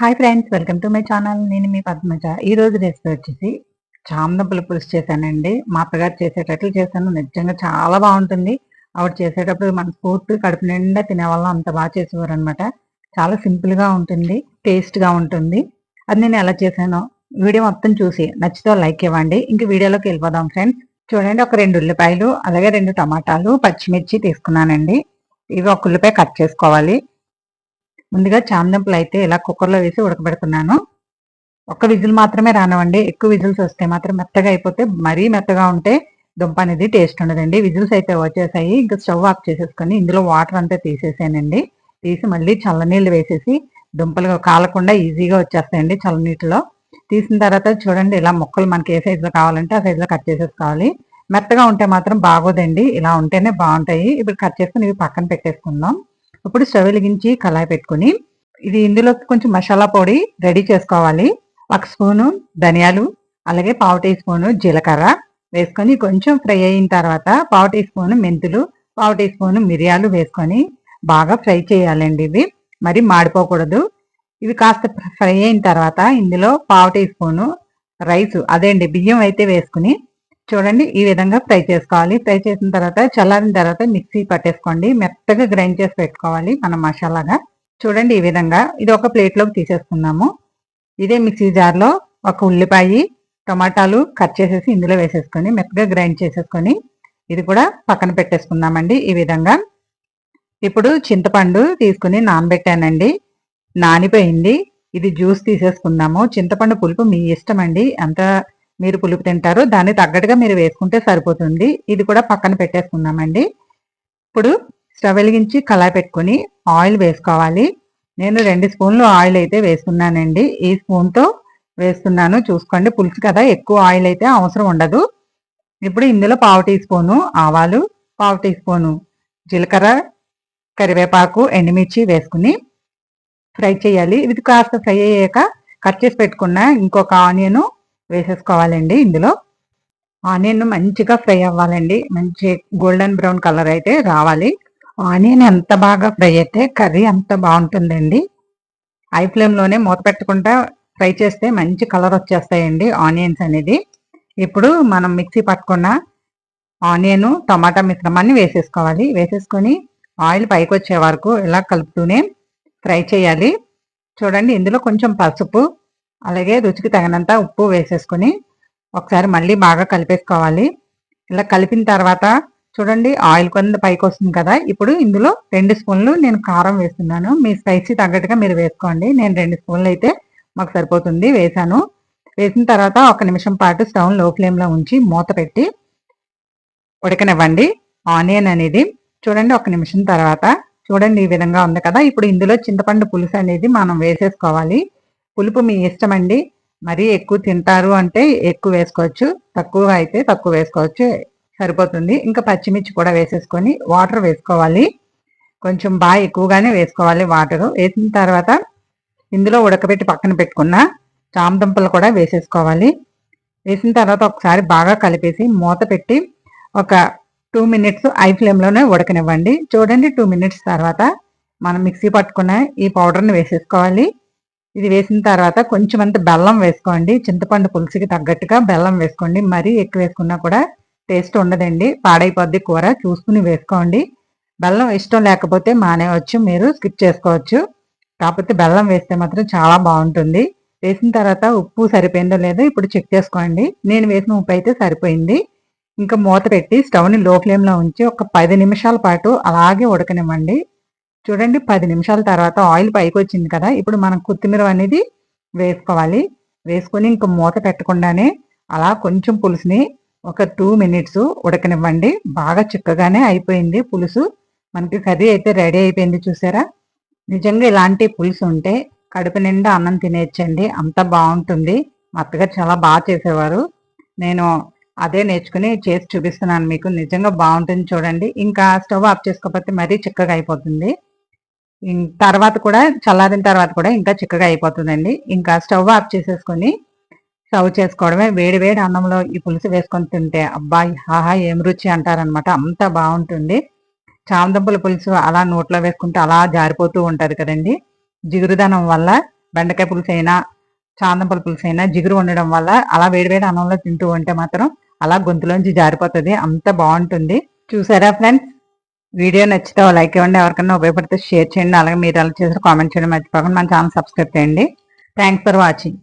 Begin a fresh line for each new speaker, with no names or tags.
Hi friends welcome to my channel నేను మీ పద్మజ. ఈ రోజు రెసిపీ వచ్చేసి చామదుంపల పులుసు చేశానండి. మా అత్తగారు చేసేటట్లు చేశాను. నిజంగా చాలా బాగుంటుంది. ఆవిడ చేసేటప్పుడు మన పూర్తి కడుపు నిండా తినేవాళ్ళం. అంత బాగా చేసేవారు అనమాట చాలా సింపుల్గా ఉంటుంది. టేస్ట్గా ఉంటుంది. అది నేను ఎలా చేశానో వీడియో మొత్తం చూసి నచ్చితే లైక్ ఇవ్వండి. ఇంక వీడియోలోకి వెళ్ళిపోదాం ఫ్రెండ్స్ చూడండి ఒక రెండు ఉల్లిపాయలు అలాగే రెండు టమాటాలు పచ్చిమిర్చి తీసుకున్నానండి. ఇవి ఒక ఉల్లిపాయ కట్ చేసుకోవాలి. ముందుగా చామదుంపలు అయితే ఇలా కుక్కర్లో వేసి ఉడకబెడుతున్నాను. ఒక్క విజిల్ మాత్రమే రానివ్వండి. ఎక్కువ విజిల్స్ వస్తే మాత్రం మెత్తగా అయిపోతే మరీ మెత్తగా ఉంటే దుంప అనేది టేస్ట్ ఉండదండి. విజిల్స్ అయితే వచ్చేసాయి. ఇంకా స్టవ్ ఆఫ్ చేసేసుకొని ఇందులో వాటర్ అంతా తీసేసానండి. తీసి మళ్ళీ చల్లనీళ్ళు వేసేసి దుంపలు కాలకుండా ఈజీగా వచ్చేస్తాయండి చల్లనీటిలో తీసిన తర్వాత చూడండి ఇలా ముక్కలు మనకి ఏ సైజులో కావాలంటే ఆ సైజులో కట్ చేసేసుకోవాలి. మెత్తగా ఉంటే మాత్రం బాగోదండి. ఇలా ఉంటేనే బాగుంటాయి. ఇప్పుడు కట్ చేసుకుని ఇవి పక్కన పెట్టేసుకుందాం. ఇప్పుడు స్టవ్ వెలిగించి కళాయి పెట్టుకుని ఇది ఇందులో కొంచెం మసాలా పొడి రెడీ చేసుకోవాలి. ఒక స్పూను ధనియాలు అలాగే పావు టీ స్పూను జీలకర్ర వేసుకొని కొంచెం ఫ్రై అయిన తర్వాత పావు టీ స్పూను మెంతులు పావు టీ స్పూను మిరియాలు వేసుకొని బాగా ఫ్రై చేయాలండి ఇవి. మరి మాడిపోకూడదు. ఇవి కాస్త ఫ్రై అయిన తర్వాత ఇందులో పావు టీ స్పూను రైస్ అదేండి బియ్యం అయితే వేసుకుని చూడండి ఈ విధంగా ఫ్రై చేసుకోవాలి. ఫ్రై చేసిన తర్వాత చల్లారిన తర్వాత మిక్సీ పట్టేసుకోండి. మెత్తగా గ్రైండ్ చేసి పెట్టుకోవాలి మన మసాలాగా. చూడండి ఈ విధంగా ఇది ఒక ప్లేట్లోకి తీసేసుకుందాము. ఇదే మిక్సీ జార్లో ఒక ఉల్లిపాయ టమాటాలు కట్ చేసేసి ఇందులో వేసేసుకొని మెత్తగా గ్రైండ్ చేసేసుకొని ఇది కూడా పక్కన పెట్టేసుకుందామండి. ఈ విధంగా ఇప్పుడు చింతపండు తీసుకుని నానబెట్టానండి. నానిపోయింది. ఇది జ్యూస్ తీసేసుకుందాము. చింతపండు పులుపు మీ ఇష్టం అండి ఎంత మీరు పులుపు తింటారో దాన్ని తగ్గట్టుగా మీరు వేసుకుంటే సరిపోతుంది. ఇది కూడా పక్కన పెట్టేసుకుందామండి. ఇప్పుడు స్టవ్ వెలిగించి కళాయి పెట్టుకుని ఆయిల్ వేసుకోవాలి. నేను రెండు స్పూన్లు ఆయిల్ అయితే వేసుకున్నానండి. ఈ స్పూన్తో వేస్తున్నాను. చూసుకోండి పులుసు కదా ఎక్కువ ఆయిల్ అయితే అవసరం ఉండదు. ఇప్పుడు ఇందులో పావు టీ స్పూను ఆవాలు పావు టీ స్పూను జీలకర్ర కరివేపాకు ఎండుమిర్చి వేసుకుని ఫ్రై చేయాలి. ఇది కాస్త ఫ్రై అయ్యాక కట్ చేసి పెట్టుకున్న ఇంకొక ఆనియను వేసేసుకోవాలండి ఇందులో. ఆనియన్ మంచిగా ఫ్రై అవ్వాలండి. మంచి గోల్డెన్ బ్రౌన్ కలర్ అయితే రావాలి. ఆనియన్ ఎంత బాగా ఫ్రై అయితే కర్రీ అంత బాగుంటుందండి. ఐ ఫ్లేమ్లోనే మూత పెట్టకుండా ఫ్రై చేస్తే మంచి కలర్ వచ్చేస్తాయండి ఆనియన్స్ అనేది. ఇప్పుడు మనం మిక్సీ పట్టుకున్న ఆనియన్ టమాటా మిశ్రమాన్ని వేసేసుకోవాలి. వేసేసుకొని ఆయిల్ పైకి వచ్చే వరకు ఇలా కలుపుతూనే ఫ్రై చేయాలి. చూడండి ఇందులో కొంచెం పసుపు అలాగే రుచికి తగినంత ఉప్పు వేసేసుకొని ఒకసారి మళ్ళీ బాగా కలిపేసుకోవాలి. ఇలా కలిపిన తర్వాత చూడండి ఆయిల్ కొంత పైకి వస్తుంది కదా. ఇప్పుడు ఇందులో రెండు స్పూన్లు నేను కారం వేస్తున్నాను. మీ స్పైసీ తగ్గట్టుగా మీరు వేసుకోండి. నేను రెండు స్పూన్లు అయితే మాకు సరిపోతుంది. వేసాను. వేసిన తర్వాత ఒక నిమిషం పాటు స్టవ్లో ఫ్లేమ్లో ఉంచి మూత పెట్టి ఉడకనివ్వండి. ఆనియన్ అనేది చూడండి ఒక నిమిషం తర్వాత చూడండి ఈ విధంగా ఉంది కదా. ఇప్పుడు ఇందులో చింతపండు పులుసు అనేది మనం వేసేసుకోవాలి. పులుపు మీ ఇష్టం అండి మరీ ఎక్కువ తింటారు అంటే ఎక్కువ వేసుకోవచ్చు. తక్కువ అయితే తక్కువ వేసుకోవచ్చు. సరిపోతుంది. ఇంకా పచ్చిమిర్చి కూడా వేసేసుకొని వాటర్ వేసుకోవాలి. కొంచెం బాగా ఎక్కువగానే వేసుకోవాలి వాటర్. వేసిన తర్వాత ఇందులో ఉడకబెట్టి పక్కన పెట్టుకున్న చామదుంపలు కూడా వేసేసుకోవాలి. వేసిన తర్వాత ఒకసారి బాగా కలిపేసి మూత పెట్టి ఒక టూ మినిట్స్ ఐ ఫ్లేమ్లోనే ఉడకనివ్వండి. చూడండి టూ మినిట్స్ తర్వాత మనం మిక్సీ పట్టుకున్న ఈ పౌడర్ని వేసేసుకోవాలి. ఇది వేసిన తర్వాత కొంచెం అంత బెల్లం వేసుకోండి. చింతపండు పులుసుకి తగ్గట్టుగా బెల్లం వేసుకోండి. మరీ ఎక్కువ వేసుకున్నా కూడా టేస్ట్ ఉండదండి. పాడైపోద్ది కూర. చూసుకుని వేసుకోండి. బెల్లం ఇష్టం లేకపోతే మానేవచ్చు మీరు స్కిప్ చేసుకోవచ్చు. కాకపోతే బెల్లం వేస్తే మాత్రం చాలా బాగుంటుంది. వేసిన తర్వాత ఉప్పు సరిపోయిందో లేదో ఇప్పుడు చెక్ చేసుకోండి. నేను వేసిన ఉప్పు అయితే సరిపోయింది. ఇంకా మూత పెట్టి స్టవ్ని లో ఫ్లేమ్లో ఉంచి ఒక పది నిమిషాల పాటు అలాగే ఉడకనివ్వండి. చూడండి పది నిమిషాల తర్వాత ఆయిల్ పైకి వచ్చింది కదా. ఇప్పుడు మనం కొత్తిమీర అనేది వేసుకోవాలి. వేసుకొని ఇంక మూత పెట్టకుండానే అలా కొంచెం పులుసుని ఒక టూ మినిట్స్ ఉడకనివ్వండి. బాగా చిక్కగానే అయిపోయింది పులుసు. మనకి కర్రీ అయితే రెడీ అయిపోయింది చూసారా? నిజంగా ఇలాంటి పులుసు ఉంటే కడుపు నిండా అన్నం తినేయచ్చండి అంత బాగుంటుంది. మా అత్తగారు చాలా బాగా చేసేవారు. నేను అదే నేర్చుకుని చేసి చూపిస్తున్నాను మీకు. నిజంగా బాగుంటుంది చూడండి. ఇంకా స్టవ్ ఆఫ్ చేసుకోకపోతే మరీ చిక్కగా అయిపోతుంది. తర్వాత కూడా చల్లారిన తర్వాత కూడా ఇంకా చిక్కగా అయిపోతుందండి. ఇంకా స్టవ్ ఆఫ్ చేసేసుకొని సర్వ్ చేసుకోవడమే. వేడి వేడి అన్నంలో ఈ పులుసు వేసుకొని తింటే అబ్బాయి హాహా ఏం రుచి అంటారనమాట అంత బాగుంటుంది. చామదుంపల పులుసు అలా నోట్లో వేసుకుంటే అలా జారిపోతూ ఉంటుంది కదండి. జిగురుదనం వల్ల బెండకాయ పులుసు అయినా చాందంపల పులుసు అయినా జిగురు ఉండడం వల్ల అలా వేడివేడి అన్నంలో తింటూ ఉంటే మాత్రం అలా గొంతులోంచి జారిపోతుంది. అంత బాగుంటుంది. చూసారా ఫ్రెండ్స్? వీడియో నచ్చితే లైక్ ఇవ్వండి. ఎవరికైనా ఉపయోగపడితే షేర్ చేయండి. అలాగే మీరు అలా చేసి కామెంట్ చేయడం. మర్చిపోకుండా. మన ఛానల్ సబ్స్క్రైబ్ చేయండి. Thanks for watching